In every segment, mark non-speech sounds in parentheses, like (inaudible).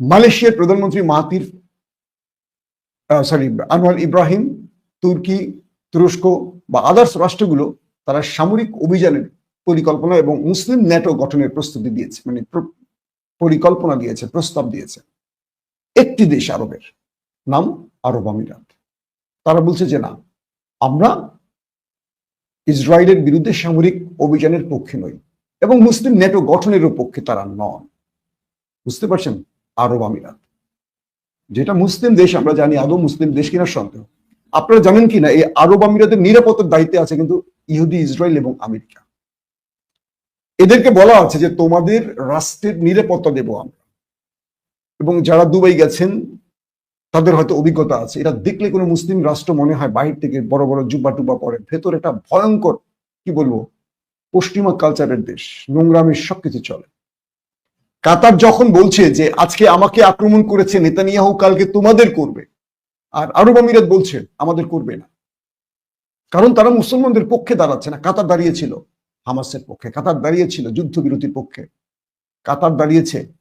মালয়েশিয়ার প্রধানমন্ত্রী Mahathir sorry Anwar Ibrahim, তুর্কি, তুরস্ক বা আদার্স রাষ্ট্রগুলো তারা সামরিক অভিযানের পরিকল্পনা এবং মুসলিম ন্যাটো গঠনের প্রস্তুতি দিয়েছে মানে পরিকল্পনা দিয়েছে, প্রস্তাব দিয়েছে। একটি দেশ আরবের নাম আরব আমিরাত। তারা বলছে যে না, আমরা ইসরায়েলের বিরুদ্ধে সামরিক অভিযানের পক্ষে নই এবং মুসলিম নেটো গঠনেরও পক্ষে তারা নন। বুঝতে পারছেন? আরব আমিরাত। যেটা মুসলিম দেশ, আমরা জানি আদৌ মুসলিম দেশ কিনা সন্দেহ। আপনারা জানেন কিনা, এই আরব আমিরাতের নিরাপত্তার দায়িত্বে আছে কিন্তু ইহুদি, ইসরায়েল এবং আমেরিকা। এদেরকে বলা আছে যে, তোমাদের রাষ্ট্রের নিরাপত্তা দেব আমরা। এবং যারা দুবাই গেছেন, তাদের হয়তো অভিজ্ঞতা আছে। এটা দেখলে কোনো মুসলিম রাষ্ট্র মনে হয় বাহির থেকে বড় বড় জুব্বা টুব্বা পরে। ভেতর একটা ভয়ঙ্কর, কি বলব, পশ্চিমা কালচারের দেশ। নোংরামের সবকিছু চলে। কাতার যখন বলছে যে আজকে আমাকে আক্রমণ করেছে নেতানিয়াহু, কালকে তোমাদের করবে। আর আরব আমিরাত বলছে, আমাদের করবে না। কারণ তারা মুসলমানদের পক্ষে দাঁড়াচ্ছে না। কাতার দাঁড়িয়েছিল হামাসের পক্ষে, কাতার দাঁড়িয়েছিল যুদ্ধবিরতির পক্ষে। কাতার দাঁড়িয়েছে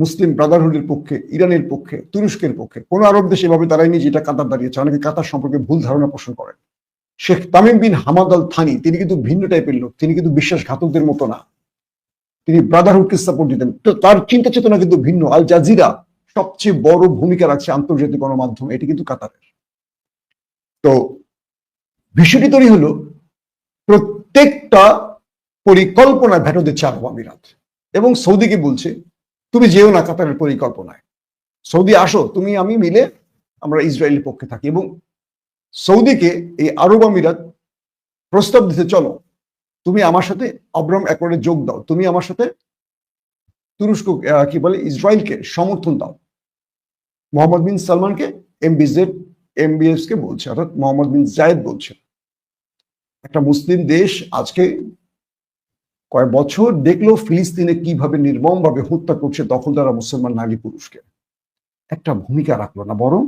মুসলিম ব্রাদারহুডের পক্ষে, ইরানের পক্ষে, তুরস্কের পক্ষে। কোনো আরব দেশ এভাবে দাঁড়ায়নি যেটা কাতার দাঁড়িয়েছে। অনেকে কাতার সম্পর্কে ভুল ধারণা পোষণ করেন। Sheikh Tamim bin Hamad Al Thani তিনি কিন্তু ভিন্ন টাইপের লোক, তিনি কিন্তু বিশ্বাসঘাতকদের মতো না। তিনি ব্রাদারহুডকে সাপোর্ট দিতেন। তো তার চিন্তা চেতনা কিন্তু ভিন্ন। আল জাজিরা সবচেয়ে বড় ভূমিকা রাখছে আন্তর্জাতিক গণমাধ্যম, এটি কিন্তু কাতারের। তো বিষয়টি তৈরি হলো, প্রত্যেকটা পরিকল্পনা ভেটো দিচ্ছে আরব আমিরাত। এবং সৌদিকে বলছে, তুমি যেও না কাতারের পরিকল্পনায়। সৌদি আসো, তুমি, আমি মিলে আমরা ইসরায়েলের পক্ষে থাকি। এবং সৌদিকে এই আরব আমিরাত প্রস্তাব দিতে, চলো তুমি আমার সাথে অব্রম অ্যাকর্ডে যোগ দাও। তুমি আমার সাথে তুরস্ক কি বলে, ইসরায়েলকে সমর্থন দাও। মোহাম্মদ বিন সালমানকে এমবিজেড এমবিএস কে বলছে, অর্থাৎ মোহাম্মদ বিন জায়েদ বলছে। একটা মুসলিম দেশ আজকে কয়েক বছর দেখল ফিলিস্তিনে কীভাবে নির্মম ভাবে হত্যা করছে দখলদারা মুসলমান নারী পুরুষকে। একটা ভূমিকা রাখল না, বরং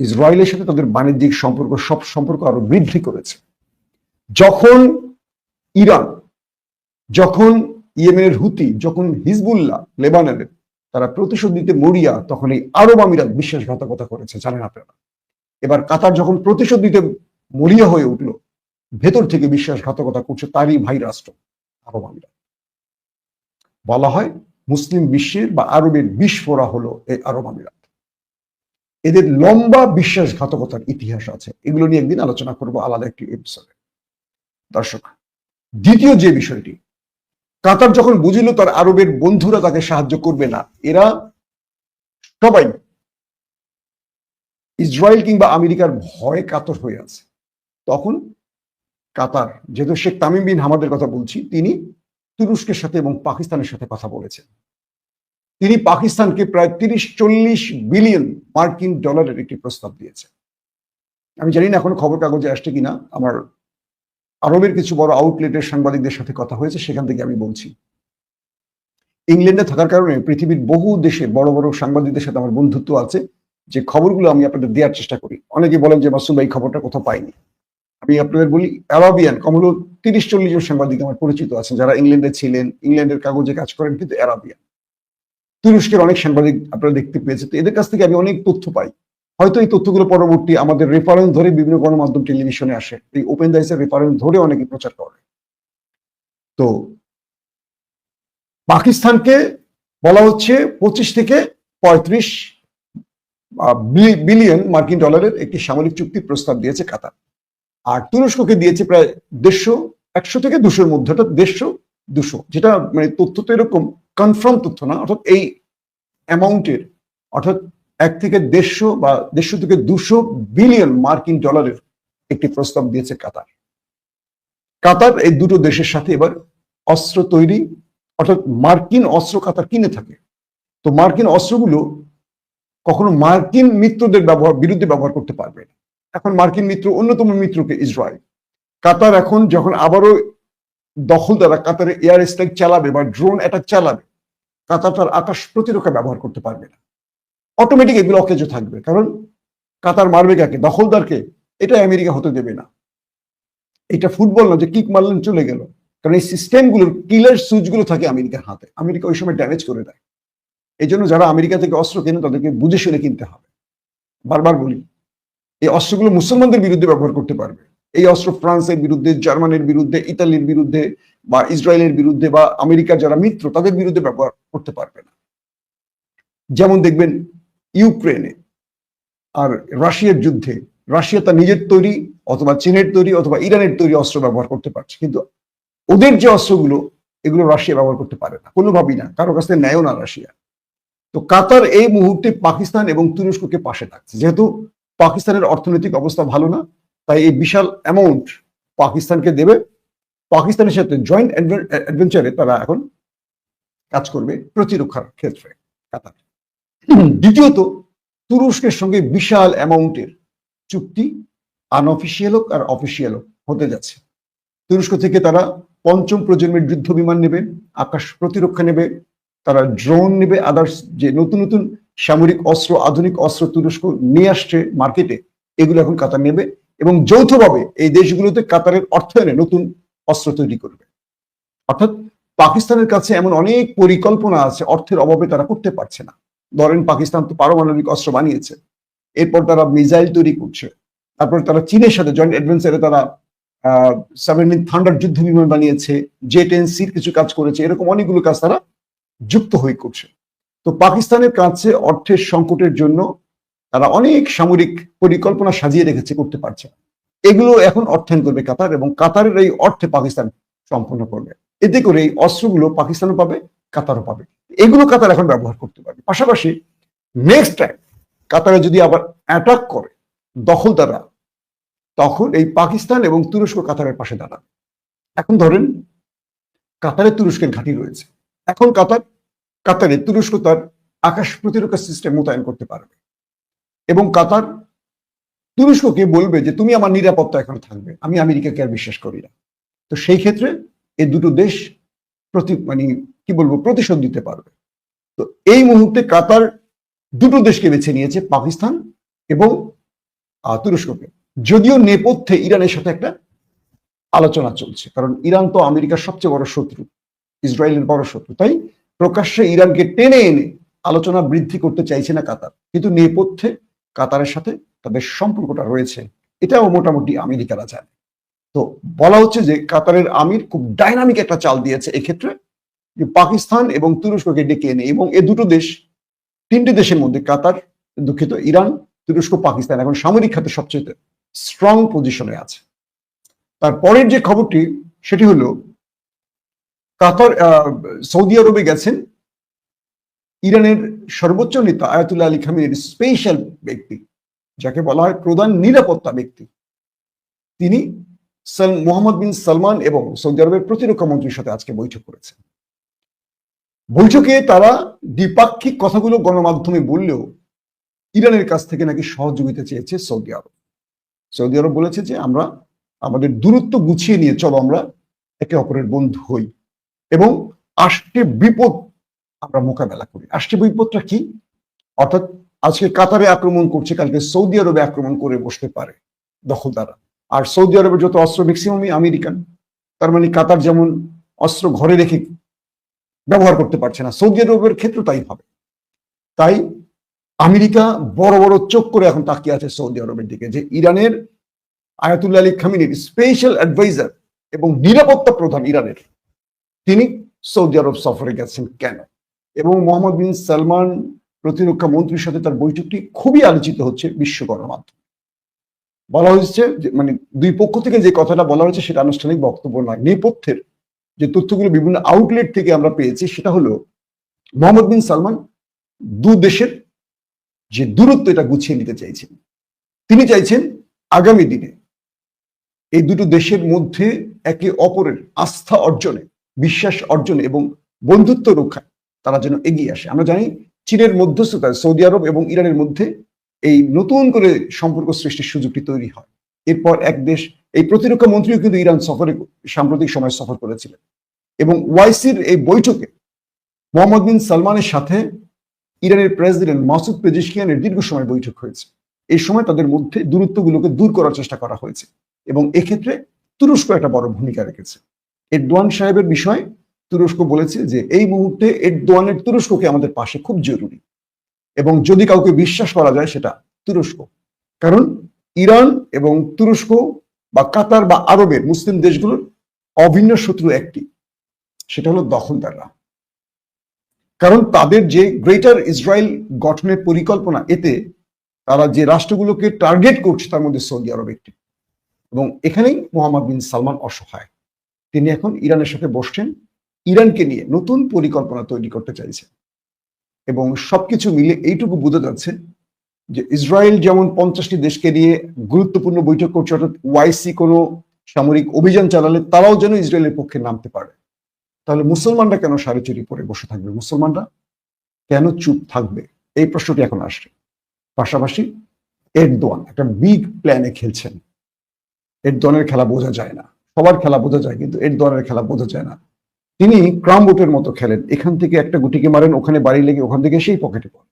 ইসরায়েলের সাথে তাদের বাণিজ্যিক সম্পর্ক, সব সম্পর্ক আরও বৃদ্ধি করেছে। যখন ইরান, যখন ইয়েমেনের হুতি, যখন হিজবুল্লাহ লেবাননের, তারা প্রতিশোধ দিতে মরিয়া, তখন এই আরব আমিরাত বিশ্বাসঘাতকতা করেছে, জানেন আপনারা। এবার কাতার যখন প্রতিশোধ দিতে মরিয়া হয়ে উঠল, ভেতর থেকে বিশ্বাসঘাতকতা করছে তারই ভাই রাষ্ট্র, আরব আমিরাত। বলা হয় মুসলিম বিশ্বের বা আরবের বিস্ফোরা হলো এই আরব আমিরাত। এদের লম্বা বিশ্বাসঘাতকতার ইতিহাস আছে, এগুলো নিয়ে একদিন আলোচনা করব আলাদা একটি এপিসোডে দর্শক দ্বিতীয় যে বিষয়টি, কাতার যখন বুঝিল তার আরবের বন্ধুরা তাকে সাহায্য করবে না, এরা সবাই ইসরায়েল কিংবা আমেরিকার ভয়ে কাতর হয়ে আছে। তখন কাতার, যেহেতু শেখ তামিম বিন হামাদের কথা বলছি, তিনি তুরস্কের সাথে এবং পাকিস্তানের সাথে কথা বলেছেন। তিনি পাকিস্তানকে প্রায় তিরিশ চল্লিশ বিলিয়ন মার্কিন ডলারের একটি প্রস্তাব দিয়েছে আমি জানি না এখন খবর কাগজে আসছে কিনা, আমার আরবের কিছু বড় আউটলেটের সাংবাদিকদের সাথে কথা হয়েছে, সেখান থেকে আমি বলছি। ইংল্যান্ডে থাকার কারণে পৃথিবীর বহু দেশে বড় বড় সাংবাদিকদের সাথে আমার বন্ধুত্ব আছে, যে খবরগুলো আমি আপনাদের দেওয়ার চেষ্টা করি। অনেকে বলেন যে, মাসুম ভাই খবরটা কোথাও পাইনি। আমি আপনাদের বলি, অ্যারাবিয়ান কম হলো তিরিশ চল্লিশ জন সাংবাদিক আমার পরিচিত আছেন, যারা ইংল্যান্ডে ছিলেন, ইংল্যান্ডের কাগজে কাজ করেন, কিন্তু অ্যারাবিয়ান। তুরস্কের অনেক সাংবাদিক আপনারা দেখতে পেয়েছেন, তো এদের কাছ থেকে আমি অনেক তথ্য পাই। হয়তো এই তথ্যগুলো পরবর্তী আমাদের রেফারেন্স ধরে বিভিন্ন গণমাধ্যম টেলিভিশনে আসে। এই ওপেন দাইসের রেফারেন্স ধরে অনেকে প্রচার করে। তো পাকিস্তানকে বলা হচ্ছে পঁচিশ থেকে পঁয়ত্রিশ বিলিয়ন মার্কিন ডলারের একটি সামরিক চুক্তির প্রস্তাব দিয়েছে কাতার। আর তুরস্ককে দিয়েছে প্রায় দেড়শো, একশো থেকে দুশোর মধ্যে, অর্থাৎ দেড়শো, দুশো। যেটা মানে তথ্য তো এরকম কনফার্ম তথ্য না, অর্থাৎ এই অ্যামাউন্টের অর্থাৎ এক থেকে দেড়শো বা দেড়শো থেকে দুশো বিলিয়ন মার্কিন ডলারের একটি প্রস্তাব দিয়েছে কাতার। কাতার এই দুটো দেশের সাথে এবার অস্ত্র তৈরি, অর্থাৎ মার্কিন অস্ত্র কাতার কিনে থাকে। তো মার্কিন অস্ত্রগুলো কখনো মার্কিন মিত্রদের ব্যবহার, বিরুদ্ধে ব্যবহার করতে পারবে না। এখন মার্কিন মিত্র অন্যতম মিত্রকে ইসরায়েল। কাতার এখন যখন আবারও দখল দ্বারা কাতারে এয়ার স্ট্রাইক চালাবে বা ড্রোন অ্যাটাক চালাবে, কাতার তার আকাশ প্রতিরক্ষা ব্যবহার করতে পারবে না। অটোমেটিক এগুলো অকেজ থাকবে। কারণ কাতার মারবে কাকে? দখলদারকে। এটা আমেরিকা হতে দেবে না। এটা ফুটবল না, যে কিক মারলেন চলে গেল। কারণ এই সিস্টেমগুলোর কিলার সুইচগুলো থাকে আমেরিকার হাতে। আমেরিকা ওই সময় ড্যামেজ করে দেয়। এই জন্য যারা আমেরিকা থেকে অস্ত্র কেনে, তাদেরকে বুঝে শুনে কিনতে হবে। বারবার বলি, এই অস্ত্রগুলো মুসলমানদের বিরুদ্ধে ব্যবহার করতে পারবে। এই অস্ত্র ফ্রান্সের বিরুদ্ধে, জার্মানির বিরুদ্ধে, ইতালির বিরুদ্ধে বা ইসরায়েলের বিরুদ্ধে বা আমেরিকার যারা মিত্র, তাদের বিরুদ্ধে ব্যবহার করতে পারবে না। যেমন দেখবেন ইউক্রেনে আর রাশিয়ার যুদ্ধে, রাশিয়া তার নিজের তৈরি অথবা চীনের তৈরি অথবা ইরানের তৈরি অস্ত্র ব্যবহার করতে পারছে। কিন্তু ওদের যে অস্ত্রগুলো, এগুলো রাশিয়া ব্যবহার করতে পারে না। কোনোভাবেই না। কারও কাছ থেকে নেয়ও না রাশিয়া। তো কাতার এই মুহূর্তে পাকিস্তান এবং তুরস্ককে পাশে রাখছে যেহেতু পাকিস্তানের অর্থনৈতিক অবস্থা ভালো না, তাই এই বিশাল অ্যামাউন্ট পাকিস্তানকে দেবে। পাকিস্তানের সাথে জয়েন্ট অ্যাডভেঞ্চারে তারা এখন কাজ করবে প্রতিরক্ষার ক্ষেত্রে কাতার। (clears throat) দ্বিতীয়ত, তুরস্কের সঙ্গে বিশাল অ্যামাউন্টের চুক্তি আনঅফিসিয়াল হোক আর অফিসিয়াল হোক হতে যাচ্ছে। তুরস্ক থেকে তারা পঞ্চম প্রজন্মের যুদ্ধ বিমান নেবে, আকাশ প্রতিরক্ষা নেবে, তারা ড্রোন নেবে আদার্স যে নতুন নতুন সামরিক অস্ত্র, আধুনিক অস্ত্র তুরস্ক নিয়ে আসছে মার্কেটে এগুলো এখন কাতার নেবে এবং যৌথভাবে এই দেশগুলোতে কাতারের অর্থায়নে নতুন অস্ত্র তৈরি করবে। অর্থাৎ পাকিস্তানের কাছে এমন অনেক পরিকল্পনা আছে, অর্থের অভাবে তারা করতে পারছে না। ধরেন পাকিস্তান তো পারমাণবিক অস্ত্র বানিয়েছে। এরপর তারা মিসাইল তৈরি করছে। তারপর তারা চীনের সাথে জয়েন্ট অ্যাডভেঞ্চারে তারা সেভেন্টিন থান্ডার যুদ্ধ বিমান বানিয়েছে জে টেন সির কিছু কাজ করেছে, এরকম অনেকগুলো কাজ তারা যুক্ত হয়ে করছে। তো পাকিস্তানের কাছে অর্থের সংকটের জন্য তারা অনেক সামরিক পরিকল্পনা সাজিয়ে রেখেছে, করতে পারছে এগুলো এখন অর্থায়ন করবে কাতার এবং কাতারের এই অর্থে পাকিস্তান সম্পন্ন করবে। এতে করে এই অস্ত্রগুলো পাকিস্তানও পাবে, কাতারও পাবে। এগুলো কাতার এখন ব্যবহার করতে পারবে। পাশাপাশি নেক্সট টাইম কাতারে যদি আবার অ্যাটাক করে দখলদাররা, তখন এই পাকিস্তান এবং তুরস্ক কাতারের পাশে দাঁড়াবে। এখন ধরেন কাতারে তুরস্কের ঘাঁটি রয়েছে। এখন কাতার কাতারে তুরস্ক তার আকাশ প্রতিরক্ষা সিস্টেম মোতায়েন করতে পারবে। এবং কাতার তুরস্ককে বলবে যে, তুমি আমার নিরাপত্তা এখানে থাকবে। আমি আমেরিকাকে আর বিশ্বাস করি না। তো সেই ক্ষেত্রে এই দুটো দেশ প্রতি মানে কি বলব, প্রতিশোধ দিতে পারবে। তো এই মুহূর্তে কাতার দুটো দেশকে বেছে নিয়েছে, পাকিস্তান এবং তুরস্ককে। যদিও নেপথ্যে ইরানের সাথে একটা আলোচনা চলছে, কারণ ইরান তো আমেরিকার সবচেয়ে বড় শত্রু, ইসরায়েলের বড় শত্রু। তাই প্রকাশ্যে ইরানকে টেনে এনে আলোচনা বৃদ্ধি করতে চাইছে না কাতার। কিন্তু নেপথ্যে কাতারের সাথে তাদের সম্পর্কটা রয়েছে, এটাও মোটামুটি আমেরিকারা জানে। তো বলা হচ্ছে যে কাতারের আমির খুব ডাইনামিক একটা চাল দিয়েছে এক্ষেত্রে। যে পাকিস্তান এবং তুরস্ককে ডেকে এনে এবং এ দুটো দেশ, তিনটে দেশের মধ্যে কাতার, দুঃখিত ইরান, তুরস্ক, পাকিস্তান এখন সামরিক খাতে সবচেয়ে স্ট্রং পজিশনে আছে। তারপরের যে খবরটি, সেটি হলো, কাতার সৌদি আরবে গেছেন ইরানের সর্বোচ্চ নেতা আয়াতুল্লাহ আলী খামিনের স্পেশাল ব্যক্তি, যাকে বলা হয় প্রধান নিরাপত্তা ব্যক্তি। তিনি মোহাম্মদ বিন সালমান এবং সৌদি আরবের প্রতিরক্ষা মন্ত্রীর সাথে আজকে বৈঠক করেছেন। বৈঠকে তারা দ্বিপাক্ষিক কথাগুলো গণমাধ্যমে বললেও ইরানের কাছ থেকে নাকি সহযোগিতা চেয়েছে সৌদি আরব। সৌদি আরব বলেছে যে আমরা আমাদের দূরত্ব গুছিয়ে নিয়ে চলো, আমরা একে অপরের বন্ধু হই এবং আসছে বিপদ আমরা মোকাবেলা করি। আসছে বিপদটা কি? অর্থাৎ আজকে কাতারে আক্রমণ করছে, কালকে সৌদি আরবে আক্রমণ করে বসতে পারে দখল দখলদারা আর সৌদি আরবের যত অস্ত্র ম্যাক্সিমামই আমেরিকান। তার মানে কাতার যেমন অস্ত্র ঘরে রেখে ব্যবহার করতে পারছে না। সৌদি আরবের ক্ষেত্রে তাই হবে। তাই আমেরিকা বড় বড় চোখ করে এখন তাকিয়ে আছে সৌদি আরবের দিকে যে ইরানের আয়াতুল্লাহ আলী খামিনীর স্পেশাল অ্যাডভাইজার এবং নিরাপত্তা প্রধান ইরানের, তিনি সৌদি আরব সফরে গেছেন কেন? এবং মোহাম্মদ বিন সালমান প্রতিরক্ষা মন্ত্রীর সাথে তার বৈঠকটি খুবই আলোচিত হচ্ছে বিশ্ব গণমাধ্যমে। বলা হয়েছে মানে দুই পক্ষ থেকে যে কথাটা বলা হয়েছে সেটা আনুষ্ঠানিক বক্তব্য নয়, নেপথ্যের যে তথ্যগুলো বিভিন্ন আউটলেট থেকে আমরা পেয়েছি, সেটা হলো মোহাম্মদ বিন সালমান দু দেশের যে দূরত্ব এটা গুছিয়ে নিতে চাইছেন। তিনি চাইছেন আগামী দিনে এই দুটো দেশের মধ্যে একে অপরের আস্থা অর্জনে, বিশ্বাস অর্জনে এবং বন্ধুত্ব রক্ষায় তারা যেন এগিয়ে আসে। আমরা জানি চীনের মধ্যস্থতায় সৌদি আরব এবং ইরানের মধ্যে এই নতুন করে সম্পর্ক সৃষ্টির সুযোগটি তৈরি হয়। এরপর এক দেশ এই প্রতিরক্ষা মন্ত্রীও কিন্তু ইরান সফরে সাম্প্রতিক সময় সফর করেছিলেন। এবং ওয়াইসির এই বৈঠকে মোহাম্মদ বিন সালমানের সাথে ইরানের প্রেসিডেন্ট মাসুদ পেজিশকিয়ানের দীর্ঘ সময় বৈঠক হয়েছে। এই সময় তাদের মধ্যে দূরত্বগুলোকে দূর করার চেষ্টা করা হয়েছে এবং এক্ষেত্রে তুরস্ক একটা বড় ভূমিকা রেখেছে। এরদোয়ান সাহেবের বিষয়ে তুরস্ক বলেছে যে, এই মুহূর্তে এরদোয়ানের তুরস্ককে আমাদের পাশে খুব জরুরি এবং যদি কাউকে বিশ্বাস করা যায় সেটা তুরস্ক। কারণ ইরান এবং তুরস্ক বা কাতার বা আরবের মুসলিম দেশগুলোর অভিন্ন শত্রু একটি। সেটা হলো দখলদাররা। কারণ তাদের যে গ্রেটার ইসরায়েল গঠনের পরিকল্পনা, এতে তারা যে রাষ্ট্রগুলোকে টার্গেট করছে, তার মধ্যে সৌদি আরব একটি। এবং এখানেই মোহাম্মদ বিন সালমান অসহায়। তিনি এখন ইরানের সাথে বসছেন। ইরানকে নিয়ে নতুন পরিকল্পনা তৈরি করতে চাইছেন। এবং সবকিছু মিলে এইটুকু বোঝা যাচ্ছে যে ইসরায়েল যেমন পঞ্চাশটি দেশকে নিয়ে গুরুত্বপূর্ণ বৈঠক করছে, অর্থাৎ ওয়াইসি কোনো সামরিক অভিযান চালালে তারাও যেন ইসরায়েলের পক্ষে নামতে পারে। তাহলে মুসলমানরা কেন সাড়ে চুরি পরে বসে থাকবে? মুসলমানরা কেন চুপ থাকবে? এই প্রশ্নটি এখন আসছে। পাশাপাশি এরদোয়ান একটা বিগ প্ল্যানে খেলছেন। এরদোয়ানের খেলা বোঝা যায় না। সবার খেলা বোঝা যায়, কিন্তু এরদোয়ানের খেলা বোঝা যায় না। তিনি ক্রাম বোটের মতো খেলেন। এখান থেকে একটা গুটিকে মারেন, ওখানে বাড়ি লেগে ওখান থেকে সেই পকেটে পড়েন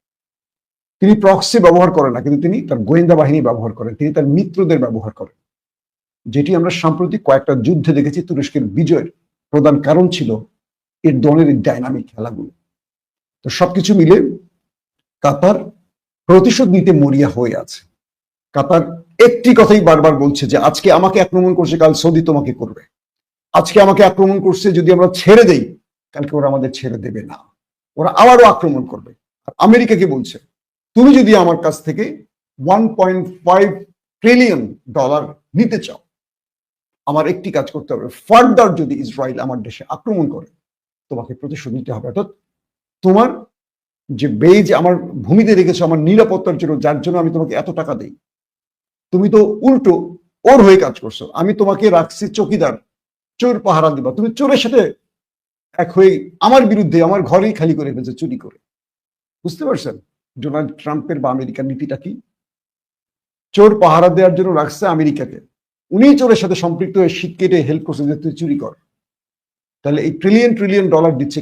তিনি প্রক্সি ব্যবহার করেন না, কিন্তু তিনি তার গোয়েন্দা বাহিনী ব্যবহার করেন, তিনি তার মিত্রদের ব্যবহার করেন। যেটি আমরা সাম্প্রতিক কয়েকটা যুদ্ধে দেখেছি, তুরস্কের বিজয়ের প্রধান কারণ ছিল এর দলের এই ডাইনামিক খেলাগুলো। তো সবকিছু মিলে কাতার প্রতিশোধ নিতে মরিয়া হয়ে আছে। কাতার একটি কথাই বারবার বলছে যে, আজকে আমাকে আক্রমণ করছে, কাল সৌদি তোমাকে করবে। আজকে আমাকে আক্রমণ করছে, যদি আমরা ছেড়ে দেই, কালকে ওরা আমাদের ছেড়ে দেবে না। ওরা আবারও আক্রমণ করবে। আর আমেরিকাকে বলছে? তুমি যদি আমার কাছ থেকে one point five trillion dollar নিতে চাও, আমার একটি কাজ করতে হবে। ফার্দার যদি ইসরায়েল আমার দেশে আক্রমণ করে, তোমাকে প্রতিশোধ নিতে হবে। অর্থাৎ তোমার যে বেজ আমার ভূমিতে রেখেছো, আমার নিরাপত্তার জন্য, যার জন্য আমি তোমাকে এত টাকা দেই, তুমি তো উল্টো ওর হয়ে কাজ করছ। আমি তোমাকে রাখছি চকিদার, চোর পাহারা দিবা। তুমি চোরের সাথে এক হয়ে আমার বিরুদ্ধে আমার ঘরেই খালি করে ফেলছে, চুরি করে। বুঝতে পারছেন? ডোনাল্ড ট্রাম্পের বা আমেরিকার নীতিটা কি? চোর পাহারা দেওয়ার জন্য রাখছে আমেরিকাকে। উনি চোরের সাথে সম্পৃক্ত হয়ে শীত কেটে হেল্প করছে যে তুই চুরি কর। তাহলে এই ট্রিলিয়ন ট্রিলিয়ন ডলার দিচ্ছে